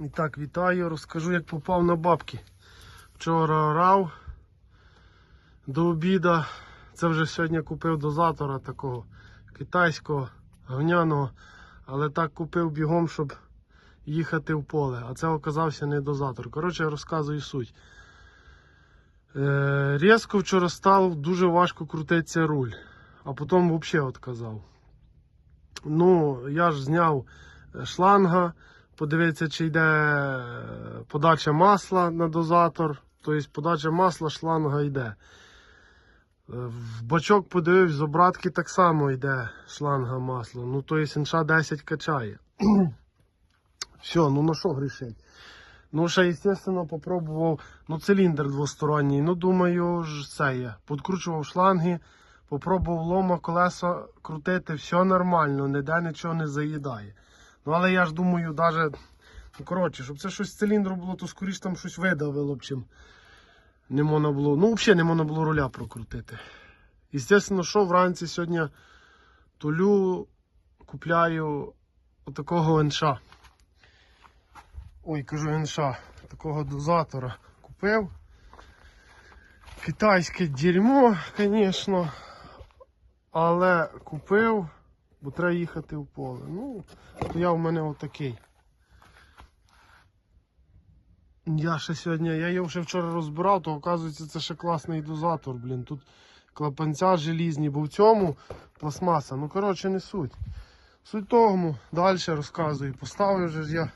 І так, вітаю, розкажу, як попав на бабки. Вчора орав до обіда. Це вже сьогодні купив дозатора такого китайського, говняного. Але так купив бігом, щоб їхати в поле. А це оказався не дозатор. Коротше, розказую суть. Е, різко вчора стало дуже важко крутитися руль, а потім взагалі відказав. Ну, я ж зняв шланга, подивитися, чи йде е, подача масла на дозатор. Тобто подача масла шланга йде. Е, В бачок подивився, з обратки так само йде шланга масла. Ну, тобто інша 10 качає. Все, ну на що грішить? Ну, ще, звісно, попробував ну, циліндр двосторонній. Ну, думаю, це є. Подкручував шланги, попробував лома, колеса крутити, все нормально, ніде нічого не заїдає. Ну, але я ж думаю, навіть, ну, коротше, щоб це щось з циліндру було, то скоріш там щось видавило б чим. Не можна було, ну, взагалі не можна було руля прокрутити. І, звісно, що вранці сьогодні тулю, купляю отакого інша. Ой, кажу інша, такого дозатора купив. Китайське дерьмо, звісно. Але купив, бо треба їхати в поле. Ну, я в мене отакий. Я ще сьогодні, я його вже вчора розбирав, то оказується це ще класний дозатор, блін. Тут клапанця желізні, бо в цьому пластмаса. Ну, коротше, не суть. Суть тому, далі розказую. Поставив вже я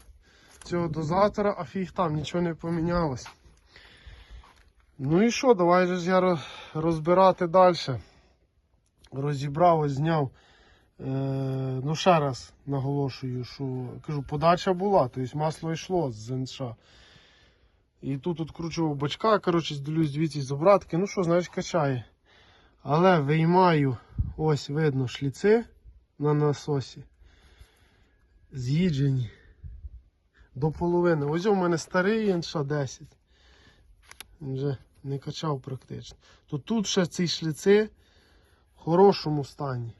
цього дозатора, а фіг там нічого не помінялось. Ну і що, давай же я розбирати далі. Розібрав, ось зняв. Е, ну, ще раз наголошую, що кажу, подача була, тобто масло йшло з НШ. І тут відкручував бачка, коротше, здивлюсь звідси з обратки. Ну що, знаєш, качає. Але виймаю, ось видно, шліци на насосі. З'їджені до половини. Ось у мене старий інша 10. Він вже не качав практично. То тут ще ці шліци в хорошому стані.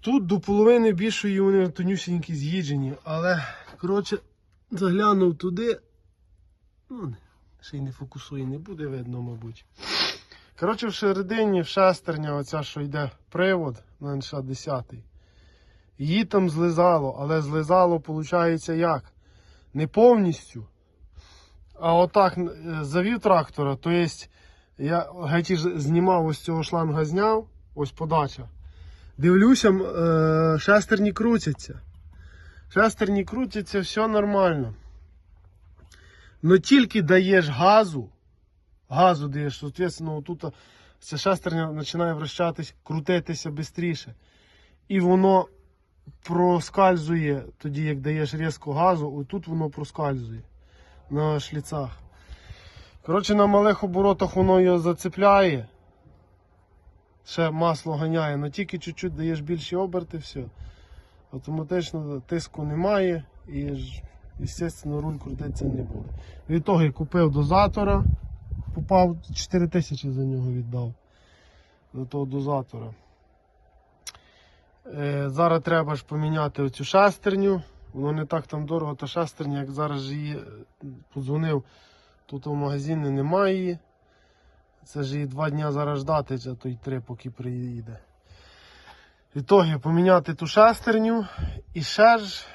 Тут до половини більшої вони тонюсінькі з'їджені, але, коротше, заглянув туди. Ну, ще й не фокусує, не буде видно, мабуть. Коротше, в середині в шестерня, оця, що йде привод на НШ 10. Її там злизало, але злизало, виходить, як? Не повністю. А отак е, завів трактора, то є, я геть знімав ось цього шланга зняв, ось подача. Дивлюся, е, шестерні крутяться. Шестерні крутяться, все нормально. Но тільки даєш газу, газу даєш, соответственно, тут ця шестерня починає вращатись, крутитися швидше. І воно проскальзує тоді, як даєш різко газу, отут воно проскальзує на шліцах. Коротше, на малих оборотах воно його зацепляє. Ще масло ганяє, але тільки чуть-чуть даєш більші оберти, все. Автоматично тиску немає і, звісно, руль крутитися не буде. Від того я купив дозатора, попав 4 тисячі за нього віддав. До того дозатора. Е, зараз треба ж поміняти оцю шестерню. Воно не так там дорого, та шестерня, як зараз її е, подзвонив, тут в магазині немає її. Це ж її два дні зараз ждати, а то й три, поки приїде. Відтоді поміняти ту шестерню і ще ж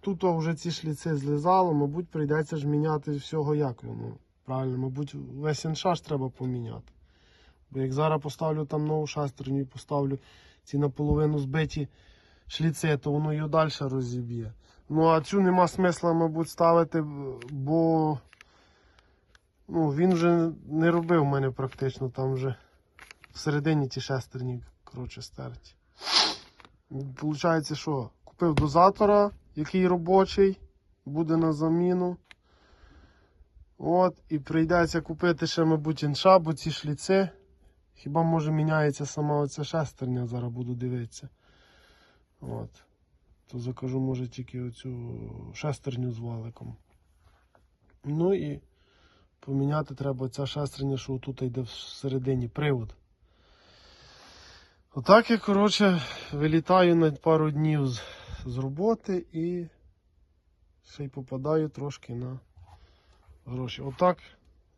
тут вже ці шліци злизало, мабуть, прийдеться ж міняти всього як воно. Правильно, мабуть, весь іншаш треба поміняти. Бо як зараз поставлю там нову шестерню і поставлю ці наполовину збиті шліци, то воно її далі розіб'є. Ну а цю нема смисла, мабуть, ставити, бо ну, він вже не робив в мене практично, там вже всередині ті шестерні, коротше, стерті. Получається, що купив дозатора, який робочий, буде на заміну. От, і прийдеться купити ще, мабуть, інша, ці шліци. Хіба може міняється сама оця шестерня, зараз буду дивитися. От. То закажу, може, тільки оцю шестерню з валиком. Ну і поміняти треба ця шестерня, що тут йде всередині привод. Отак я, коротше, вилітаю на пару днів з, з роботи і ще й попадаю трошки на гроші. Отак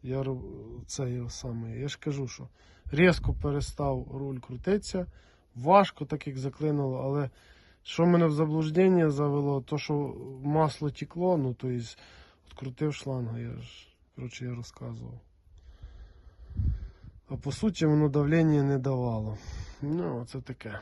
я це його саме. Я ж кажу, що різко перестав руль крутитися. Важко, так як заклинило, але що мене в заблуждення завело, то що масло текло, ну то есть, відкрутив шланга, я ж коротше я розказував. А по суті воно давлення не давало. Ну, це таке.